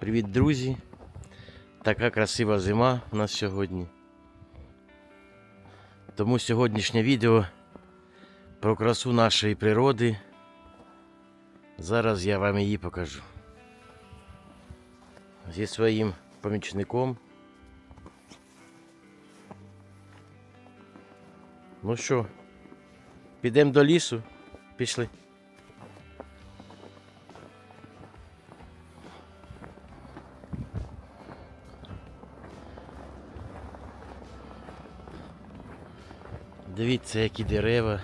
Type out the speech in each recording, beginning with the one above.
Привіт, друзі! Така красива зима у нас сьогодні. Тому сьогоднішнє відео про красу нашої природи. Зараз я вам її покажу. Зі своїм помічником. Ну що, підемо до лісу? Пішли. Дивіться, які дерева.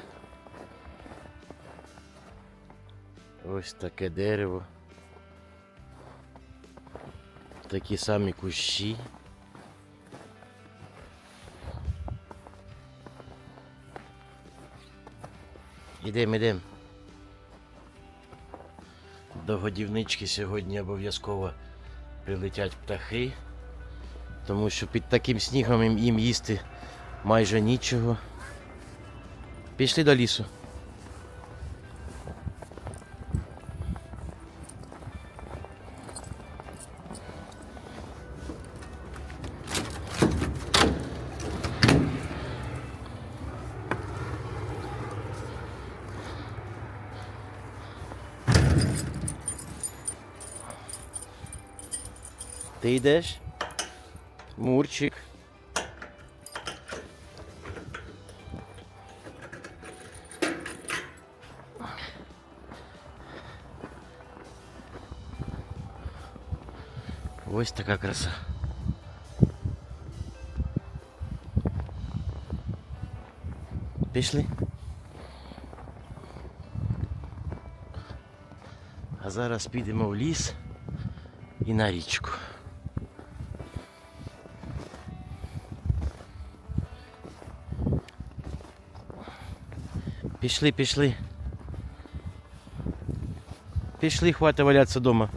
Ось таке дерево. Такі самі кущі. Ідемо, ідемо. До годівнички сьогодні обов'язково прилетять птахи, тому що під таким снігом їм- їсти майже нічого. Пішли до лісу. Ти йдеш? Мурчик. Ось така краса. Пішли. А зараз підемо в ліс і на річку. Пішли, пішли. Пішли, хватить валятися вдома.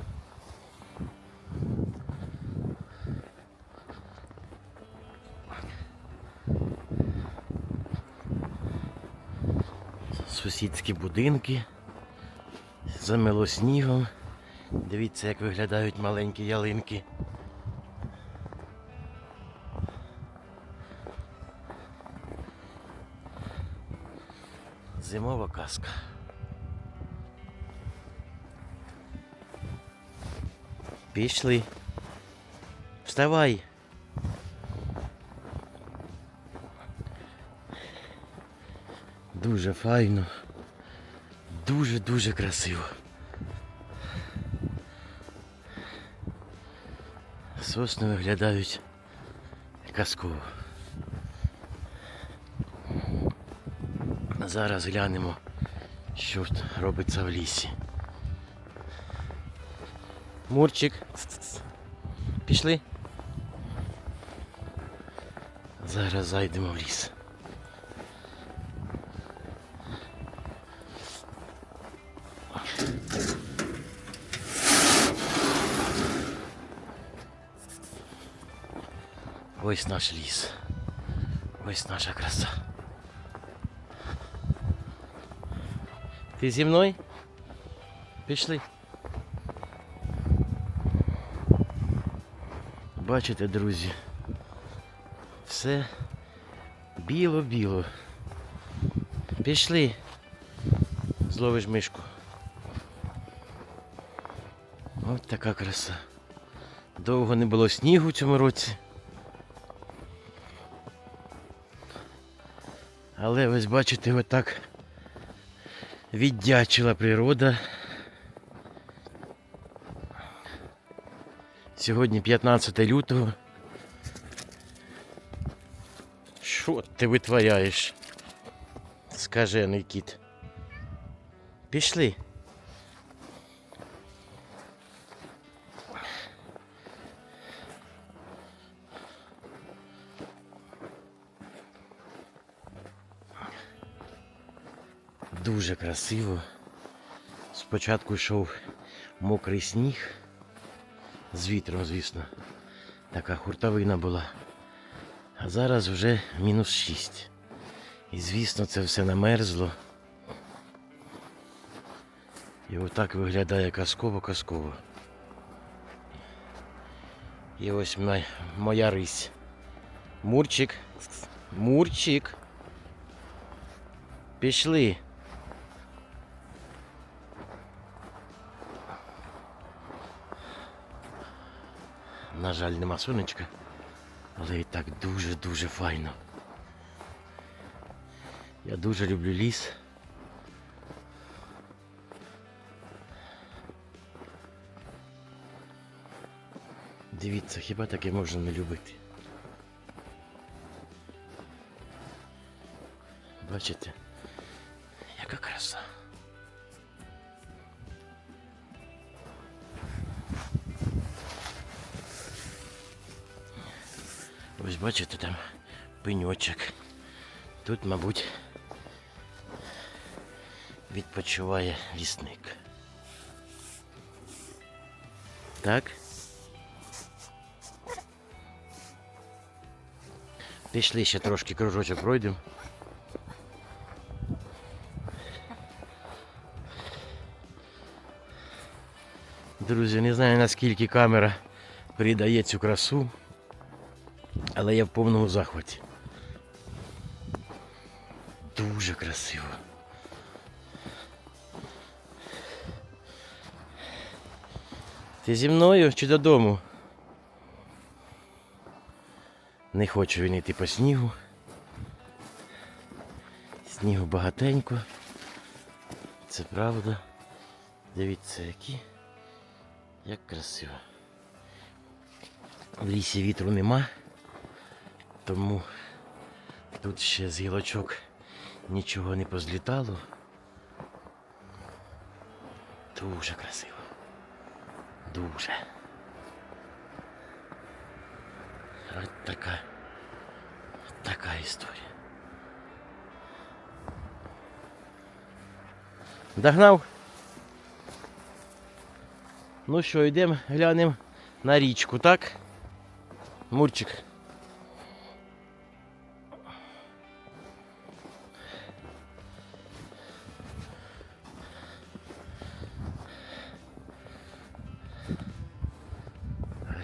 Сусідські будинки. Замело снігом. Дивіться, як виглядають маленькі ялинки. Зимова казка. Пішли. Вставай. Дуже файно. Дуже-дуже красиво. Сосни виглядають казково. Зараз глянемо, що робиться в лісі. Мурчик. Пішли. Зараз зайдемо в ліс. Ось наш ліс. Ось наша краса. Ти зі мною? Пішли. Бачите, друзі, все біло-біло. Пішли. Зловиш мишку. От така краса. Довго не було снігу в цьому році. Але ось бачите, отак віддячила природа. Сьогодні 15 лютого. Що ти витворяєш? Скажений кіт. Пішли. Дуже красиво. Спочатку йшов мокрий сніг з вітром, звісно. Така хуртовина була. А зараз вже мінус 6. І звісно, це все намерзло. І отак виглядає казково-казково. І ось моя, моя рись. Мурчик. Мурчик. Пішли. На жаль, нема сонечка, але і так дуже-дуже файно. Я дуже люблю ліс. Дивіться, хіба таке можна не любити? Бачите, яка краса. Ось бачите там пеньочок. Тут, мабуть, відпочиває лісник. Так? Пішли ще трошки кружочок пройдемо. Друзі, не знаю наскільки камера передає цю красу, але я в повному захваті. Дуже красиво. Ти зі мною чи додому? Не хочу він йти по снігу. Снігу багатенько. Це правда. Дивіться, які. Як красиво. В лісі вітру нема, тому тут ще з гілочок нічого не позлітало. Дуже красиво. Дуже. От така. Така історія. Догнав? Ну що, йдемо глянемо на річку, так? Мурчик.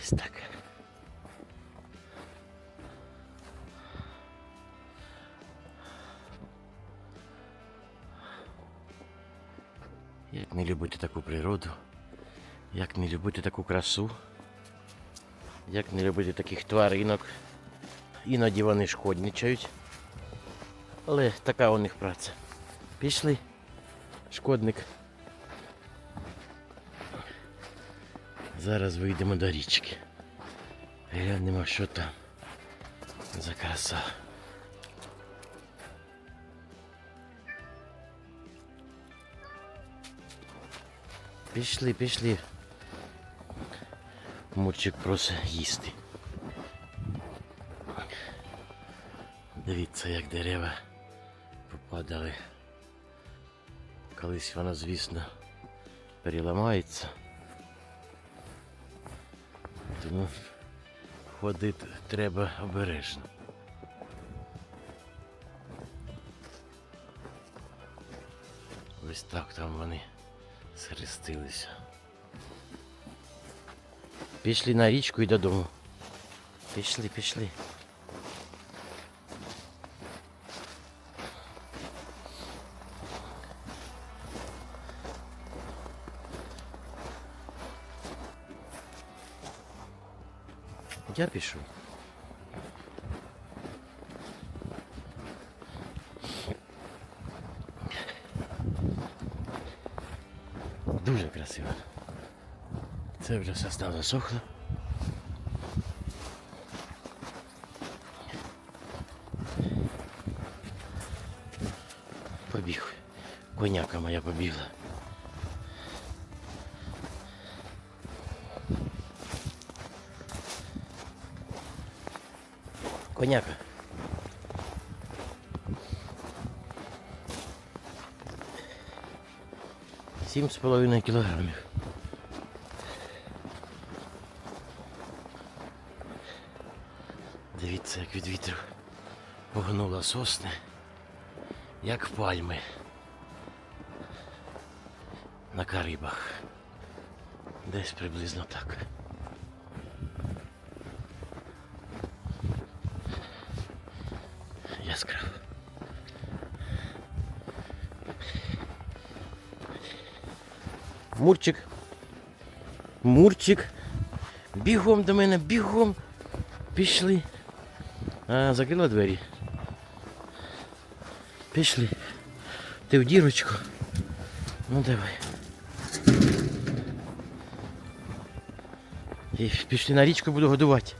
Ось так. Як не любити таку природу, як не любити таку красу, як не любити таких тваринок. Іноді вони шкодничають. Але така у них праця. Пішли. Шкодник. Зараз вийдемо до річки. Глянемо, що там за краса. Пішли, пішли. Мурчик просить їсти. Дивіться, як дерева попадали. Колись воно, звісно, переламається. Тому ходити треба обережно. Ось так там вони схрестилися. Пішли на річку і додому. Пішли, пішли. Я пішов. Дуже красиво. Це вже сосна засохла. Побіг. Коняка моя побігла. Коняка. Сім з половиною кілограмів. Дивіться, як від вітру погнула сосни, як пальми на Карибах. Десь приблизно так. Мурчик. Мурчик. Бігом до мене, бігом. Пішли. А, закрила двері. Пішли. Ти в дірочку. Ну давай. І пішли на річку буду годувати.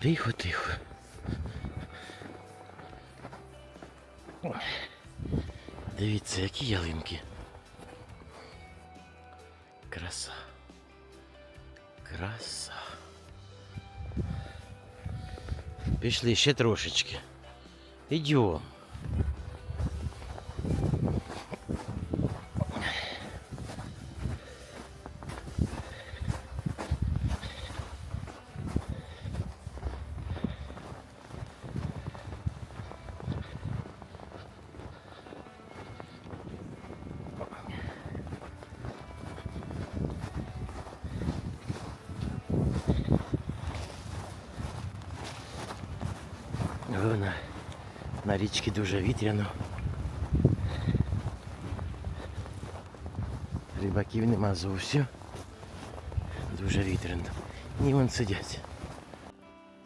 Тихо, тихо. Дивіться, які ялинки. Краса. Краса. Пішли ще трошечки. Ідем. Вона річці дуже вітряно. Рибаків нема зовсім. Дуже вітряно. Ні, вон сидять.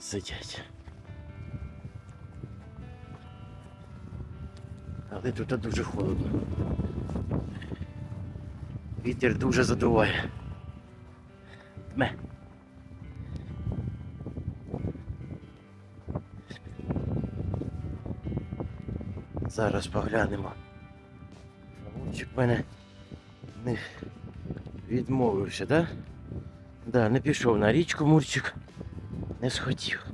Сидять. Але тут дуже холодно. Вітер дуже задуває. Дме. Зараз поглянемо. Мурчик мене не відмовився, да? Да, не пішов на річку Мурчик. Не схотів.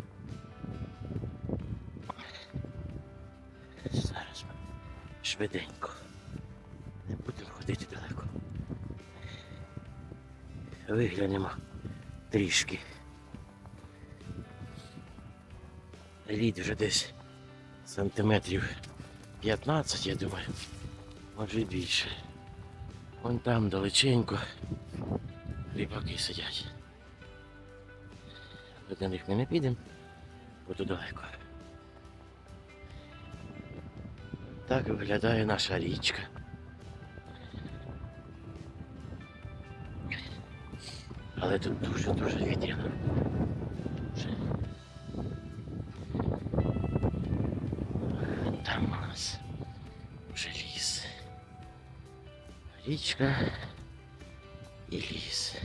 Зараз ми швиденько. Не будемо ходити далеко. Виглянемо трішки. Лід вже десь сантиметрів 15, я думаю. Може і більше. Вон там далеченько рибаки сидять. До них ми не підемо, бо то далеко. Так виглядає наша річка. Але тут дуже-дуже вітряно. Нас вже ліс. Річка і ліс.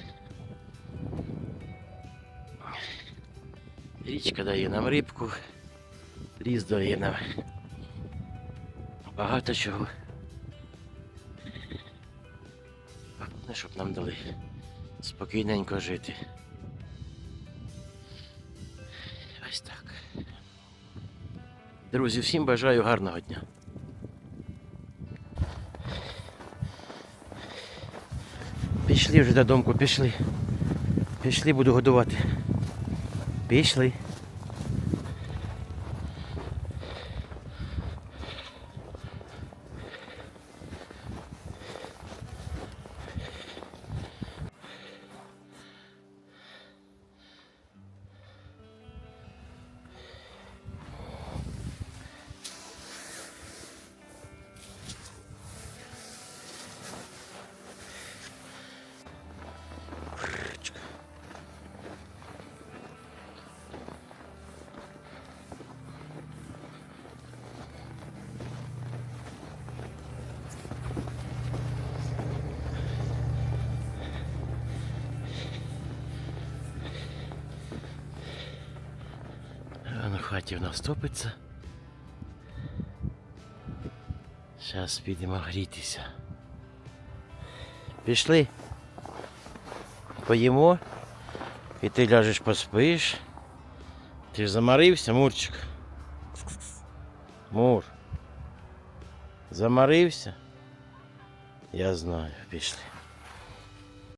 Річка дає нам рибку, ліс дає нам багато чого. Головне, щоб нам дали спокійненько жити. Друзі, всім бажаю гарного дня. Пішли вже додому, пішли. Пішли, буду годувати. Пішли. Хаті в нас топиться. Зараз підемо грітися. Пішли. Поїмо. І ти ляжеш поспиш. Ти ж замарився, Мурчик. Мур. Замарився? Я знаю, пішли.